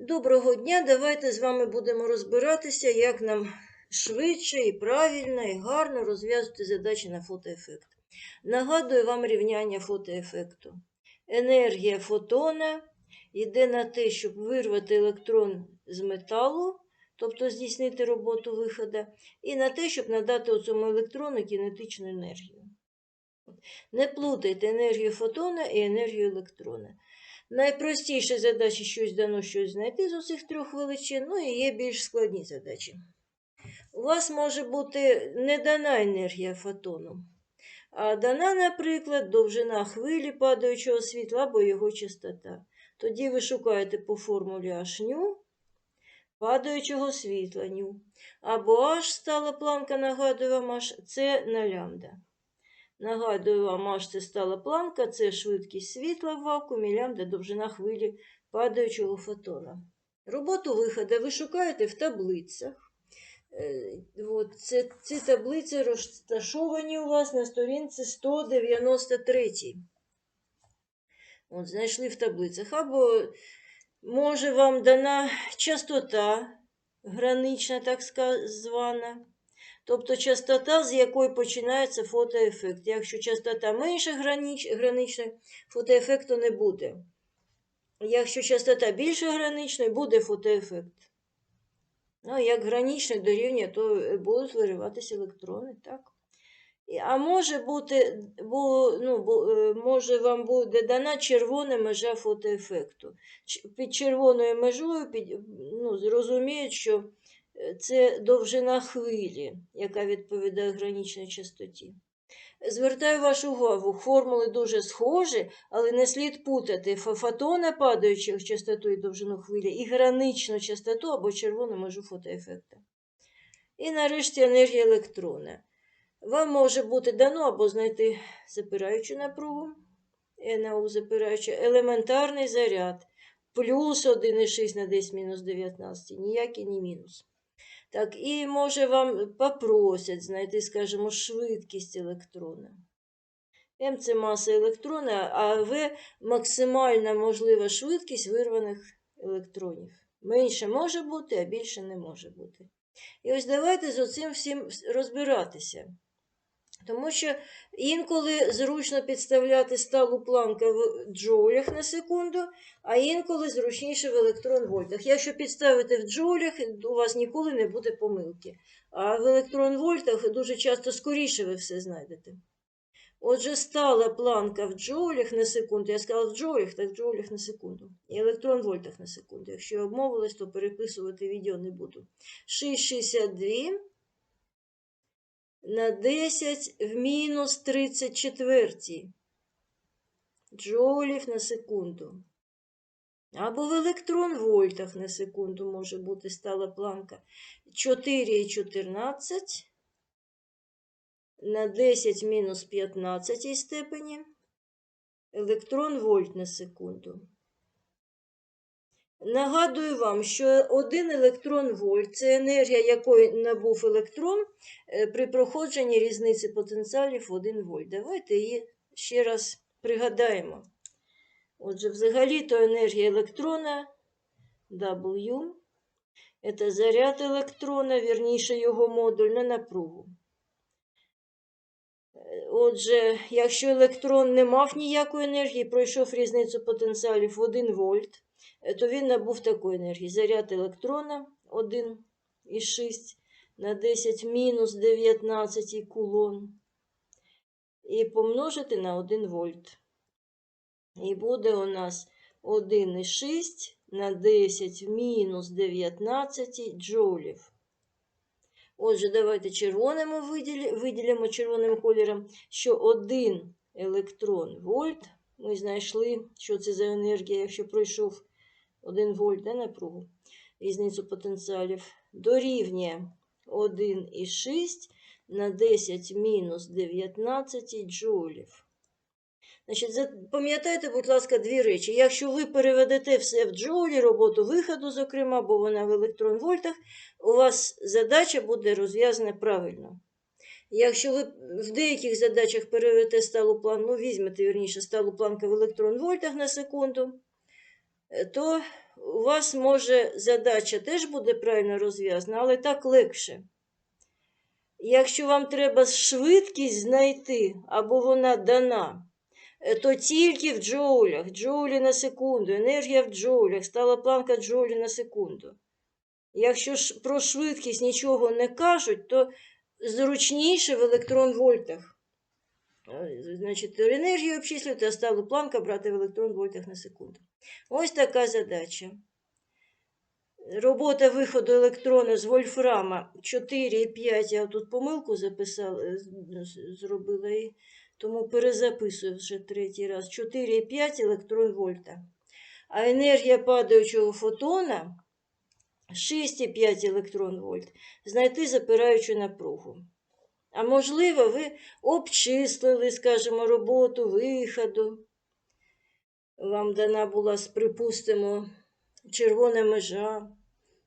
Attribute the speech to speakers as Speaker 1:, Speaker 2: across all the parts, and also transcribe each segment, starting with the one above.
Speaker 1: Доброго дня! Давайте з вами будемо розбиратися, як нам швидше і правильно, і гарно розв'язати задачі на фотоефект. Нагадую вам рівняння фотоефекту. Енергія фотона йде на те, щоб вирвати електрон з металу, тобто здійснити роботу виходу, і на те, щоб надати цьому електрону кінетичну енергію. Не плутайте енергію фотона і енергію електрона. Найпростіша задача щось дано щось знайти з усіх трьох величин, ну і є більш складні задачі. У вас може бути не дана енергія фотону, а дана, наприклад, довжина хвилі падаючого світла або його частота. Тоді ви шукаєте по формулі H падаючого світла ню. Або H стала планка, нагадую вам, H, це на лямбда. Нагадую вам, аж це стала планка, це швидкість світла в вакуумі, лямбда довжина хвилі падаючого фотона. Роботу виходу ви шукаєте в таблицях. Е, От, це, ці таблиці розташовані у вас на сторінці 193. От, знайшли в таблицях. Або може вам дана частота гранична, так звана. Тобто частота, з якої починається фотоефект. Якщо частота менше граніч, граничної, фотоефекту не буде. Якщо частота більше граничної, буде фотоефект. Ну, як граничний дорівнює, то будуть вириватися електрони, так? А може бути, бо, ну, е, може вам буде дана червона межа фотоефекту. Під червоною межою під, ну, зрозуміють, що це довжина хвилі, яка відповідає граничній частоті. Звертаю вашу увагу, формули дуже схожі, але не слід путати фо- фотона, падаючих частоту і довжину хвилі, і граничну частоту або червону межу фотоефекта. І нарешті енергія електрона. Вам може бути дано або знайти запираючу напругу, НАУ запираюча, елементарний заряд, плюс 1,6 на 10 мінус 19, ніякий не мінус. Так, і може вам попросять знайти, скажімо, швидкість електрона. М це маса електрона, а В максимальна можлива швидкість вирваних електронів. Менше може бути, а більше не може бути. І ось давайте з оцим всім розбиратися. Тому що інколи зручно підставляти сталу планку в джоулях на секунду, а інколи зручніше в електрон-вольтах. Якщо підставити в джоулях, у вас ніколи не буде помилки. А в електрон-вольтах дуже часто скоріше ви все знайдете. Отже, стала планка в джоулях на секунду. Я сказала в джоулях, так в джоулях на секунду. І електрон-вольтах на секунду. Якщо я обмовилась, то переписувати відео не буду. 6,62 на 10 в мінус 34 джоулів на секунду. Або в електрон-вольтах на секунду може бути стала планка 4,14 на 10 мінус 15 степені електрон-вольт на секунду. Нагадую вам, що один електрон вольт це енергія, якої набув електрон е, при проходженні різниці потенціалів в 1 вольт. Давайте її ще раз пригадаємо. Отже, взагалі-то енергія електрона W це заряд електрона, вірніше його модуль на напругу. Е, Отже, якщо електрон не мав ніякої енергії, пройшов різницю потенціалів в 1 вольт, то він набув такої енергії. Заряд електрона 1,6 на 10 мінус 19 кулон. І помножити на 1 вольт. І буде у нас 1,6 на 10 в мінус 19 джоулів. Отже, давайте червоним виділимо червоним кольором, що 1 електрон вольт. Ми знайшли, що це за енергія, якщо пройшов 1 вольт да, напругу, різницю потенціалів, дорівнює 1,6 на 10 мінус 19 джоулів. Значить, запам'ятайте, будь ласка, дві речі. Якщо ви переведете все в джоулі, роботу виходу, зокрема, бо вона в електрон-вольтах, у вас задача буде розв'язана правильно. Якщо ви в деяких задачах переведете сталу планку, ну, візьмете, вірніше, сталу планку в електрон-вольтах на секунду, то у вас може задача теж буде правильно розв'язана, але так легше. Якщо вам треба швидкість знайти, або вона дана, е, то тільки в джоулях, джоулі на секунду, енергія в джоулях, стала планка джоулі на секунду. Якщо ж про швидкість нічого не кажуть, то зручніше в електрон-вольтах. Е, Значить, енергію обчислювати, а сталу планка брати в електрон-вольтах на секунду. Ось така задача. Робота виходу електрона з вольфрама 4,5. Я тут помилку записала, е, зробила і тому перезаписую вже третій раз. 4,5 електрон вольта. А енергія падаючого фотона 6,5 електрон вольт. Знайти запираючу напругу. А можливо, ви обчислили, скажімо, роботу виходу. Вам дана була, припустимо, червона межа.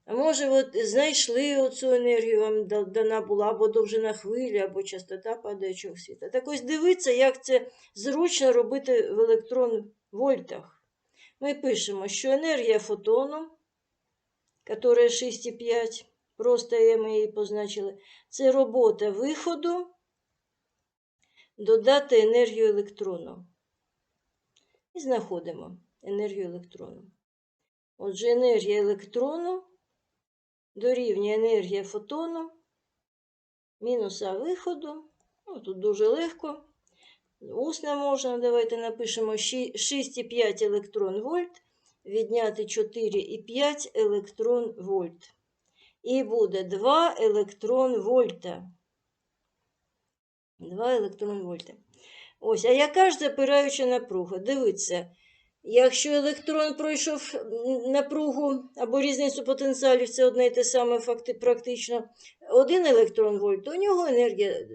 Speaker 1: А може, от знайшли оцю енергію, вам дана була або довжина хвилі, або частота падаючого світла. Так ось дивіться, як це зручно робити в електрон-вольтах. Ми пишемо, що енергія фотону, яка 6,5, просто ми її позначили, це робота виходу, додати енергію електрону. І знаходимо енергію електрону. Отже, енергія електрону дорівнює енергія фотону мінус А виходу. Ну, тут дуже легко. Усно можна, давайте напишемо 6,5 електрон вольт, відняти 4,5 електрон вольт. І буде 2 електрон вольта. 2 електрон вольта. Ось, а яка ж запираюча напруга? Дивіться, якщо електрон пройшов напругу або різницю потенціалів, це одне і те саме факти, практично. Один електрон вольт, то у нього енергія, е,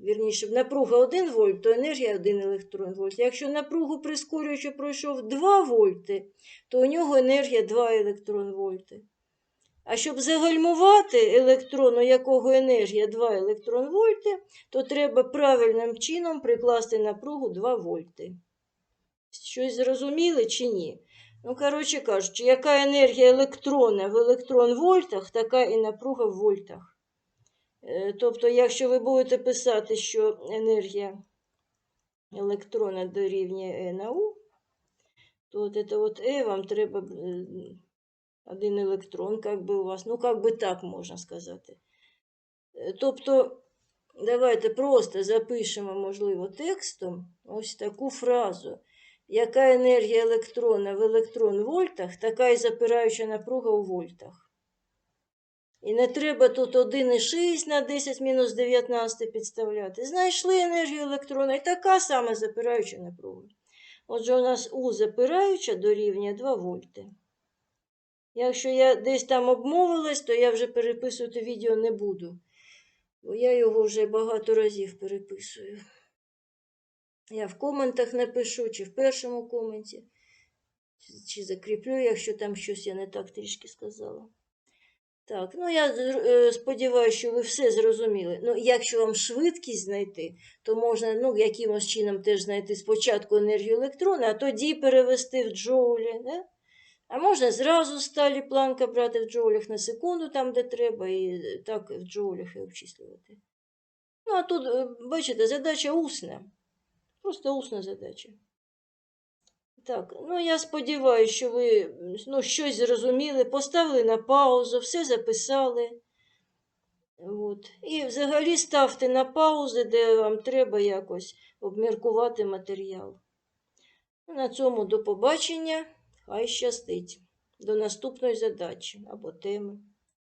Speaker 1: вірніше, напруга 1 вольт, то енергія 1 електрон вольт. Якщо напругу прискорюючи пройшов 2 вольти, то у нього енергія 2 електрон вольти. А щоб загальмувати електрон, у якого енергія 2 електрон вольти, то треба правильним чином прикласти напругу 2 вольти. Щось зрозуміли чи ні? Ну, коротше кажучи, яка енергія електрона в електрон-вольтах, така і напруга в вольтах. Е, Тобто, якщо ви будете писати, що енергія електрона дорівнює на U, то от це от E вам треба е, один електрон, как би у вас, ну, как би так можна сказати. Е, Тобто, давайте просто запишемо, можливо, текстом ось таку фразу. Яка енергія електрона в електрон-вольтах, така і запираюча напруга у вольтах. І не треба тут 1,6 на 10 мінус 19 підставляти. Знайшли енергію електрона і така сама запираюча напруга. Отже, у нас У запираюча дорівнює 2 вольти. Якщо я десь там обмовилась, то я вже переписувати відео не буду. Бо я його вже багато разів переписую. Я в коментах напишу, чи в першому коменті, чи закріплю, якщо там щось я не так трішки сказала. Так, ну я е, сподіваюся, що ви все зрозуміли. Ну, якщо вам швидкість знайти, то можна ну, якимось чином теж знайти спочатку енергію електрона, а тоді перевести в джоулі. Да? А можна зразу сталі планка брати в джоулях на секунду, там, де треба, і так в джоулях і обчислювати. Ну, а тут, е, бачите, задача усна. Просто усна задача. Так, ну я сподіваюся, що ви ну, щось зрозуміли, поставили на паузу, все записали. От. І взагалі ставте на паузи, де вам треба якось обміркувати матеріал. На цьому до побачення. Хай щастить. До наступної задачі або теми.